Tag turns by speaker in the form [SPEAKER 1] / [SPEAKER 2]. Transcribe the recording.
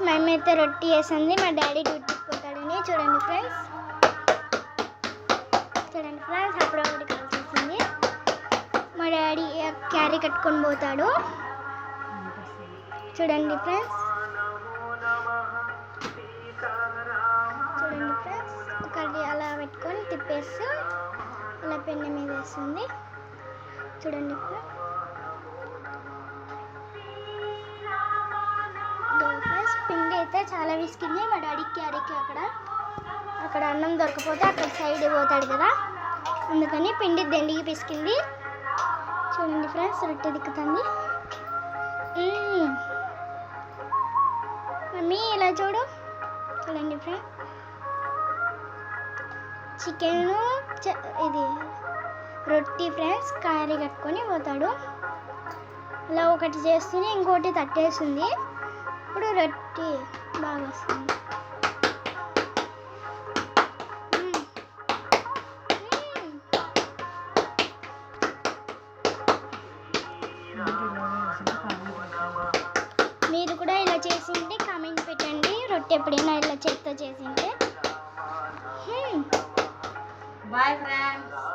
[SPEAKER 1] Friends మేమైతే రొట్టి వేసింది. మా డాడీ డ్యూటీకి పోతాడని. చూడండి ఫ్రెండ్స్. చూడండి ఫ్రెండ్స్ అప్పుడు ఒకటి కలిసి వస్తుంది మా డాడీ క్యారీ కట్టుకొని పోతాడు. చూడండి ఫ్రెండ్స్. చూడండి ఫ్రెండ్స్ ఒకటి అలా పెట్టుకొని తిప్పేస్తూ అలా పెన్ను మీద వేస్తుంది చూడండి ఫ్రెండ్స్. అయితే చాలా విసికింది మా డాడీకి క్యారీకి అక్కడ. అక్కడ అన్నం దొరకపోతే అక్కడ సైడ్ పోతాడు కదా. అందుకని పిండి దెండికి పిసికింది. చూడండి ఫ్రెండ్స్ రొట్టె దిక్కుతుంది మమ్మీ ఇలా చూడు. చూడండి ఫ్రెండ్. చికెన్ ఇది రొట్టి ఫ్రెండ్స్ కర్రీ కట్టుకొని పోతాడు. ఇలా ఒకటి చేస్తూనే ఇంకోటి తట్టేస్తుంది. ఇప్పుడు రొట్టి బాగా వస్తుంది. మీరు కూడా ఇలా చేసింటే కామెంట్ పెట్టండి. రొట్టె ఎప్పుడైనా ఇలా చేత్తో చేసింటే. ఉంటే
[SPEAKER 2] బాయ్ ఫ్రెండ్స్